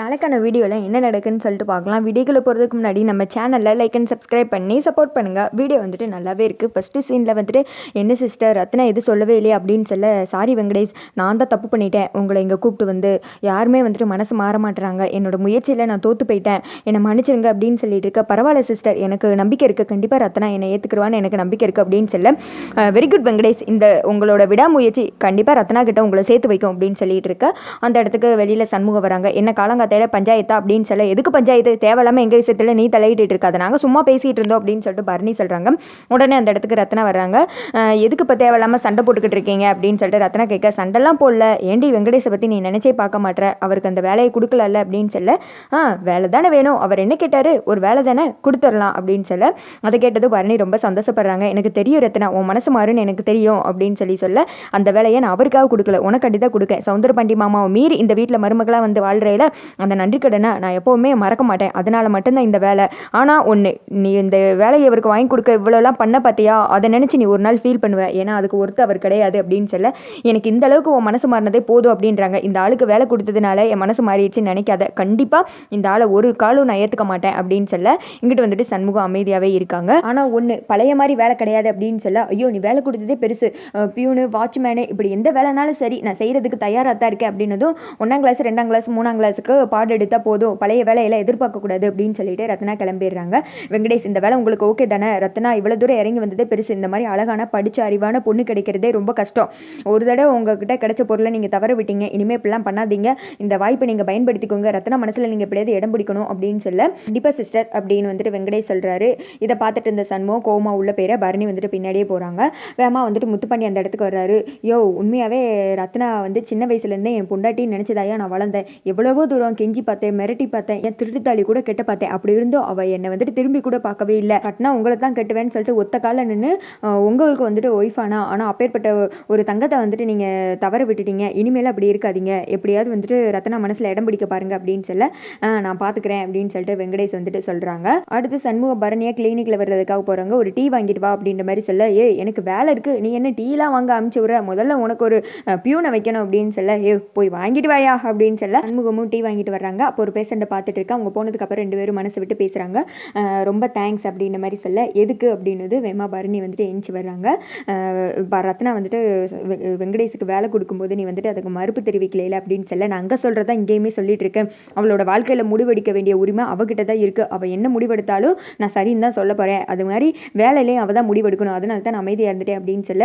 நாளைக்கான வீடியோவில் என்ன நடக்குன்னு சொல்லிட்டு பார்க்கலாம். வீடியோக்குள்ளே போகிறதுக்கு முன்னாடி நம்ம சேனலில் லைக் அண்ட் சப்ஸ்கிரைப் பண்ணி சப்போர்ட் பண்ணுங்கள் வீடியோ வந்துட்டு நல்லாவே இருக்குது ஃபஸ்ட்டு சீனில் வந்துட்டு என்ன சிஸ்டர் ரத்னா எதுவும் சொல்லவே இல்லையே அப்படின்னு சொல்ல சாரி வெங்கடேஷ் நான் தான் தப்பு பண்ணிட்டேன். உங்களை இங்கே கூப்பிட்டு வந்து யாருமே வந்துட்டு மனசு மாற மாட்டுறாங்க. என்னோட முயற்சியில் நான் தோற்று போயிட்டேன். என்னை மன்னிச்சிருங்க அப்படின்னு சொல்லிட்டு இருக்க. பரவாயில்ல சிஸ்டர் எனக்கு நம்பிக்கை இருக்குது கண்டிப்பாக ரத்னா என்னை ஏற்றுக்குருவான்னு எனக்கு நம்பிக்கை இருக்குது அப்படின்னு சொல்ல வெரி குட் வெங்கடேஷ். இந்த உங்களோட விடாமுயற்சி கண்டிப்பாக ரத்னா கிட்ட உங்களை சேர்த்து வைக்கும் அப்படின்னு சொல்லிட்டு இருக்க. அந்த இடத்துக்கு வெளியில் சண்முகம் வராங்க. என்ன காலங்காத்தையில் பஞ்சாயத்தா அப்படின்னு சொல்ல எதுக்கு பஞ்சாயத்து? தேவையில்லாமல் எங்கள் விஷயத்தில் நீ தலையிட்டு இருக்காது. நாங்கள் சும்மா பேசிகிட்டு இருந்தோம் அப்படின்னு சொல்லிட்டு பரணி சொல்கிறாங்க உடனே அந்த இடத்துக்கு ரத்னா வர்றாங்க. எதுக்கு இப்போ தேவையில்லாமல் சண்டை போட்டுக்கிட்டு இருக்கீங்க? அப்படின்னு சொல்லிட்டு ரத்னா கேட்க சண்டைலாம் போடல. ஏண்டி வெங்கடேஷை பற்றி நீ நினச்சே பார்க்க மாட்ற? அவருக்கு அந்த வேலையை கொடுக்கலல்ல? அப்படின்னு சொல்ல ஆ வேலை தானே வேணும். அவர் என்ன கேட்டார்? ஒரு வேலை தானே கொடுத்துடலாம். அப்படின்னு சொல்ல அதை கேட்டது பரணி ரொம்ப சந்தோஷப்படுறாங்க. எனக்கு தெரியும் ரத்னா. உன் மனசு மாறுன்னு எனக்கு தெரியும். அப்படின்னு சொல்லி சொல்ல அந்த வேலையை நான் அவருக்காக கொடுக்கல. உனக்கு தான் கொடுக்க சவுந்தர பாண்டி மாமாவை மீறி இந்த வீட்டில் மருமகளாக வந்து வாழ்றையில அந்த நன்றி கடனை நான் எப்போவுமே மறக்க மாட்டேன். அதனால் மட்டும்தான் இந்த வேலை. ஆனால் ஒன்று நீ இந்த வேலையை இவருக்கு வாங்கி கொடுக்க இவ்வளோலாம் பண்ண பார்த்தியா? அதை நினச்சி நீ ஒரு நாள் ஃபீல் பண்ணுவ. ஏன்னா அதுக்கு ஒருத்தர் அவர் கிடையாது அப்படின்னு சொல்ல எனக்கு இந்த அளவுக்கு உன் மனசு மாறினதே போதும் அப்படின்றாங்க. இந்த ஆளுக்கு வேலை கொடுத்ததுனால என் மனசு மாறிடுச்சுன்னு நினைக்காத. கண்டிப்பாக இந்த ஆளை ஒரு காலும் நான் ஏற்றுக்க மாட்டேன் அப்படின்னு சொல்ல இங்கிட்டு வந்துட்டு சண்முகம் அமைதியாகவே இருக்காங்க. ஆனால் ஒன்று பழைய மாதிரி வேலை கிடையாது அப்படின்னு சொல்ல ஐயோ நீ வேலை கொடுத்ததே பெருசு. பியூனு வாட்ச்மேனு இப்படி எந்த வேலைனாலும் சரி நான் செய்கிறதுக்கு தயாராக தான் இருக்கேன் அப்படின்னதும் ஒன்றாம் கிளாஸ் ரெண்டாம் கிளாஸ் மூணாம் கிளாஸுக்கு பாடம் எடுத்தால் போதும். பழைய வேலையெல்லாம் எதிர்பார்க்கக்கூடாது அப்படின்னு சொல்லிட்டு ரத்னா கிளம்பிடுறாங்க. வெங்கடேஷ் இந்த வேலை உங்களுக்கு ஓகே தானே? ரத்னா இவ்வளோ தூரம் இறங்கி வந்ததே பெருசு. இந்த மாதிரி அழகான படிச்ச அறிவான பொண்ணு கிடைக்கிறதே ரொம்ப கஷ்டம். ஒரு தடவை உங்ககிட்ட கிடைச்ச பொருளை நீங்கள் தவற விட்டீங்க. இனிமேல் இப்படிலாம் பண்ணாதீங்க. இந்த வாய்ப்பை நீங்கள் பயன்படுத்திக்கோங்க. ரத்னா மனசில் நீங்கள் எப்படியாவது இடம் பிடிக்கணும் அப்படின்னு சொல்ல கண்டிப்பாக சிஸ்டர் அப்படின்னு வந்துட்டு வெங்கடேஷ் சொல்கிறாரு இதை பார்த்துட்டு இருந்த சண்மோ கோமா உள்ள பேரை பரணி வந்துட்டு பின்னாடியே போகிறாங்க வேமா வந்துட்டு முத்துப்பாண்டி அந்த இடத்துக்கு வர்றாரு. யோ உண்மையாகவே ரத்னா வந்து சின்ன வயசுலேருந்தே என் பொண்டாட்டின்னு நினச்சதாயா நான் வளர்ந்தேன். எவ்வளவோ தூரம் கெஞ்சி பார்த்தேன் மிரட்டி பார்த்தேன் என் திருட்டுத்தாளி கூட கெட்ட பார்த்தேன். அப்படி இருந்தும் அவள் என்னை வந்துட்டு திரும்பி கூட பார்க்கவே இல்லை. கட்டினா உங்களை தான் கட்டுவேன்னு சொல்லிட்டு ஒத்த காலில் நின்று உங்களுக்கு வந்துட்டு ஒய்ஃப் ஆனா ஆனால் அப்பேற்பட்ட ஒரு தங்கத்தை வந்துட்டு நீங்கள் தவற விட்டுட்டீங்க. இனிமேல் அப்படி இருக்காதீங்க. எப்படியாவது வந்துட்டு ரத்னா மனசில் இடம் பிடிக்க பாருங்க அப்படின்னு சொல்ல நான் பார்த்துக்கிறேன் அப்படின்னு சொல்லிட்டு வெங்கடேஷ் வந்துட்டு சொல்கிறாங்க அடுத்து சண்முக பரணியாக கிளினிக்கில் வர்றதுக்காக போகிறாங்க ஒரு டீ வாங்கிட்டு வா அப்படின்ற மாதிரி சொல்ல ஏ எனக்கு வேலை இருக்குது நீ என்ன டீலாம் வாங்க அமுச்சு விட்ற? முதல்ல உனக்கு ஒரு பியூனை வைக்கணும் அப்படின்னு சொல்ல ஏ போய் வாங்கிட்டு வாயா அப்படின்னு சொல்ல சண்முகமும் டீ வாங்கி வாங்கிட்டு வர்றாங்க. அப்போ ஒரு பேஷண்ட்டை பார்த்துட்டு இருக்கா. அவங்க போனதுக்கப்புறம் ரெண்டு பேரும் மனசு விட்டு பேசுகிறாங்க ரொம்ப தேங்க்ஸ் அப்படின்ற மாதிரி சொல்ல எதுக்கு? அப்படின்னது வேமா பரணி வந்துட்டு எஞ்சி வர்றாங்க. ப- ரத்னா வந்துட்டு வெ- வெங்கடேஷுக்கு வேலை கொடுக்கும்போது நீ வந்துட்டு அதுக்கு மறுப்பு தெரிவிக்கலையில அப்படின்னு சொல்ல நான் அங்கே சொல்கிறதா இங்கேயுமே சொல்லிட்டு இருக்கேன். அவளோட வாழ்க்கையில் முடிவெடுக்க வேண்டிய உரிமை அவகிட்ட தான் இருக்குது அவள் என்ன முடிவெடுத்தாலும் நான் சரின்னு தான் சொல்ல போகிறேன் அது மாதிரி வேலையிலையும் அவள் தான் முடிவெடுக்கணும். அதனால தான் நான் அமைதியாக இருந்துட்டேன் அப்படின்னு சொல்ல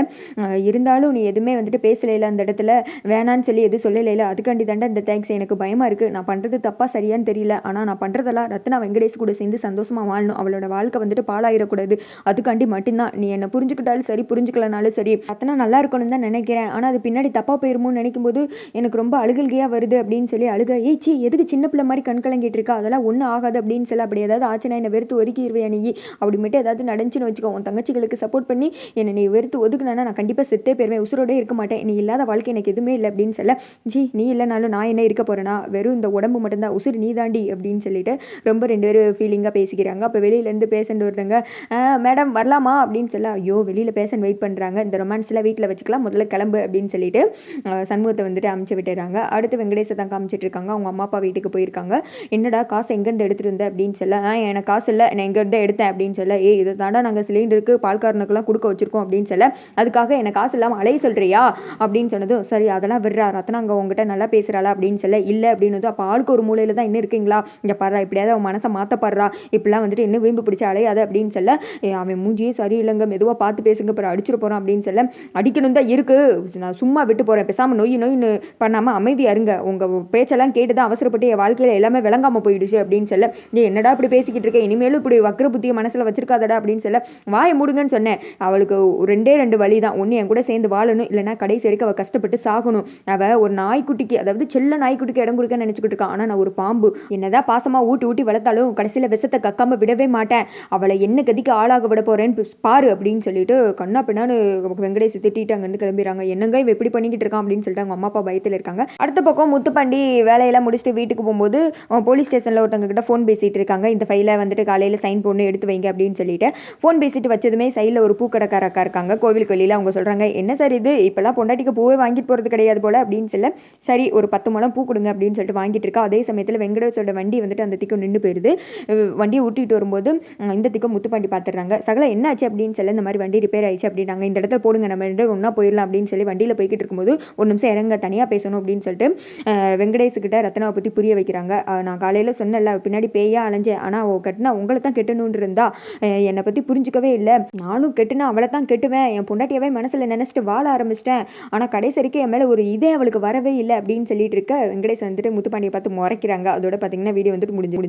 இருந்தாலும் நீ எதுவுமே வந்துட்டு பேசலையில அந்த இடத்துல. வேணான்னு சொல்லி எதுவும் சொல்லலையில அதுக்காண்டி தாண்டா இந்த தேங்க்ஸ் எனக்கு பயமாக இருக்குது நான் பண்ணுறது தப்பாக சரியான்னு தெரியல. ஆனால் நான் பண்ணுறதெல்லாம் ரத்னா வெங்கடேஷ் கூட சேர்ந்து சந்தோஷமாக வாழணும். அவளோட வாழ்க்கை வந்துட்டு பாழாயிடக்கூடாது அதுக்காண்டி மட்டும்தான். நீ என்னை புரிஞ்சுக்கிட்டாலும் சரி புரிஞ்சுக்கலனாலும் சரி ரத்னா நல்லா இருக்கணும்னு தான் நினைக்கிறேன். ஆனால் அது பின்னாடி தப்பாக போயிருமோன்னு நினைக்கும் போது எனக்கு ரொம்ப அழுகல்கையாக வருது அப்படின்னு சொல்லி அழுக ஏய் சீ எதுக்கு சின்ன பிள்ளை மாதிரி கண் கலங்கிட்டு இருக்கா அதெல்லாம் ஒன்றும் ஆகாது அப்படின்னு சொல்லி அப்படி ஏதாவது ஆச்சுன்னா என்னை வெறுத்து ஒதுக்கிடுவேன் நீ. அப்படி மட்டும் ஏதாவது நடந்துச்சுன்னு வச்சுக்கோ உன் தங்கச்சிகளுக்கு சப்போர்ட் பண்ணி என்னை நீ வெறுத்து ஒதுக்குனா நான் கண்டிப்பாக செத்தே போயிருவேன். உசுரோடே இருக்க மாட்டேன். நீ இல்லாத வாழ்க்கை எனக்கு எதுவுமே இல்லை அப்படின்னு சொல்ல ஜி நீ இல்லைனாலும் நான் என்ன இருக்க போகிறேன்னா வெறும் இந்த உடம்பு மட்டும்தான் உசுறு நீ தாண்டி அப்படின்னு சொல்லிட்டு ரொம்ப ரெண்டு பேரும் ஃபீலிங்காக பேசிக்கிறாங்க. அப்போ வெளியிலேருந்து பேஷண்ட் ஒருத்தங்க மேடம் வரலாமா? அப்படின்னு சொல்ல ஐயோ வெளியில் பேஷண்ட் வெயிட் பண்ணுறாங்க இந்த ரொமான்ஸ்லாம் வீட்டில் வச்சுக்கலாம் முதல்ல கிளம்பு அப்படின்னு சொல்லிட்டு சண்முகத்தை வந்துட்டு அமுச்சு விட்டுறாங்க. அடுத்து வெங்கடேசை தான் காமிச்சிட்டு இருக்காங்க. அவங்க அம்மா அப்பா வீட்டுக்கு போயிருக்காங்க. என்னடா காசு எங்கேருந்து எடுத்துகிட்டு வந்த? அப்படின்னு சொல்ல "ஆ, எனக்கு காசு இல்லை நான் எங்கேருந்து எடுத்தேன் அப்படின்னு சொல்ல ஏ இதை தாண்டா நாங்கள் சிலிண்டருக்கு பால்காரனுக்குலாம் கொடுக்க வச்சிருக்கோம் அப்படின்னு சொல்ல அதுக்காக எனக்கு காசு இல்லாமல் அலைய சொல்கிறியா அப்படின்னு சொன்னதும் சரி அதெல்லாம் விடுறா ரத்னா அங்கே உங்ககிட்ட நல்லா பேசுகிறாளா அப்படின்னு சொல்ல இல்லை அப்படின்னதும் இப்போ ஆளுக்கு ஒரு மூலையில் தான் என்ன இருக்கீங்களா? இங்கே பாடுறா இப்படியாவது அவன் மனசை மாற்றப்படுறா இப்படிலாம் வந்துட்டு என்ன வீம்பு பிடிச்சி அலையாத அப்படின்னு சொல்ல அவன் மூஞ்சியே சரியில்லைங்க. மெதுவாக பார்த்து பேசுங்க. அப்புறம் அடிச்சிட போகிறான் அப்படின்னு சொல்ல அடிக்கணும் தான் இருக்குது நான் சும்மா விட்டு போகிறேன் பேசாமல் நொய் நொய்னு பண்ணாமல் அமைதி இருங்க. உங்கள் பேச்செல்லாம் கேட்டு தான் அவசரப்பட்டு என் வாழ்க்கையில் எல்லாமே விளங்காமல் போயிடுச்சு. அப்படின்னு சொல்ல நீ என்னடா இப்படி பேசிக்கிட்டு இருக்கேன் இனிமேலும் இப்படி வக்கர புத்தியை மனசில் வச்சிருக்காதடா. அப்படின்னு சொல்ல வாயை மூடுங்கன்னு சொன்னேன். அவளுக்கு ரெண்டே ரெண்டு வழி தான். ஒன்று என் கூட சேர்ந்து வாழணும். இல்லைன்னா கடைசி வரைக்கும் அவள் கஷ்டப்பட்டு சாகணும். அவள் ஒரு நாய்க்குட்டிக்கு அதாவது செல்ல நாய்க்குட்டிக்கு இடம் கொடுக்க நினச்சிக்கிட்டு இருக்கான் ஆனால் நான் ஒரு பாம்பு. என்னதான் பாசமாக ஊட்டி ஊட்டி வளர்த்தாலும் கடைசியில் விஷத்தை கக்காம விடவே மாட்டேன். அவளை என்ன கதிக்கு ஆளாக விட போறேன்னு பாரு அப்படின்னு சொல்லிட்டு கண்ணா பின்னான்னு வெங்கடேஷ் திட்டிட்டு கிளம்பிடுறாங்க. என்னங்க இவ இப்படி பண்ணிக்கிட்டு இருக்கான் அப்படின்னு சொல்லிட்டு அவங்க அம்மா அப்பா பயத்தில் இருக்காங்க. அடுத்த பக்கம் முத்துப்பாண்டி வேலையெல்லாம் முடிச்சுட்டு வீட்டுக்கு போகும்போது போலீஸ் ஸ்டேஷனில் ஒருத்தவங்க கிட்ட ஃபோன் பேசிட்டு இருக்காங்க. இந்த ஃபைலை வந்துட்டு காலையில் சைன் போட்டு எடுத்து வைங்க அப்படின்னு சொல்லிட்டு ஃபோன் பேசிட்டு வச்சதுமே சைடில் ஒரு பூக்கடைக்காரக்கா இருக்காங்க. கோவிலுக்கு வெளியில் அவங்க சொல்கிறாங்க என்ன சார் இது? இப்போல்லாம் பொண்டாட்டிக்கு பூவே வாங்கிட்டு போகிறது கிடையாது போல அப்படின்னு சொல்ல சரி ஒரு பத்து முழம் பூ கொடுங்க அப்படின்னு சொல்லிட்டு வாங்கி வாங்கிட்டு இருக்கா அதே சமயத்தில் வெங்கடேஷோட வண்டி வந்துட்டு அந்த திக்கம் நின்று போயிடுது வண்டியை ஊட்டிட்டு வரும்போது இந்த திக்கம் முத்துப்பாண்டி பார்த்துறாங்க சகல என்னாச்சு? அப்படின்னு சொல்லி இந்த மாதிரி வண்டி ரிப்பேர் ஆயிடுச்சு. அப்படின்னாங்க. இந்த இடத்துல போடுங்க. நம்ம ரெண்டு ஒன்றா போயிடலாம். அப்படின்னு சொல்லி வண்டியில் போய்கிட்டு இருக்கும்போது ஒரு நிமிஷம் இறங்க. தனியாக பேசணும். அப்படின்னு சொல்லிட்டு வெங்கடேஷ்கிட்ட ரத்னாவை பற்றி புரிய வைக்கிறாங்க. நான் காலையில் சொன்னல பின்னாடி பேயா? அலைஞ்சேன். ஆனால் அவள் கட்டினா உங்களை தான் கெட்டணும்னு இருந்தா என்னை பற்றி புரிஞ்சுக்கவே இல்லை. நானும் கெட்டுனா அவளை தான் கெட்டுவேன். என் பொண்டாட்டியவே மனசில் நினச்சிட்டு வாழ ஆரம்பிச்சிட்டேன். ஆனால் கடைசி வரைக்கும் என் மேலே ஒரு இதே அவளுக்கு வரவே இல்லை. அப்படின்னு சொல்லிட்டு இருக்க வெங்கடேஷ் வந்துட்டு முத்துப்பாண்டி பார்த்து முறைக்கிறாங்க. அதோட பார்த்தீங்கன்னா வீடியோ வந்துட்டு முடிஞ்சு முடிஞ்சு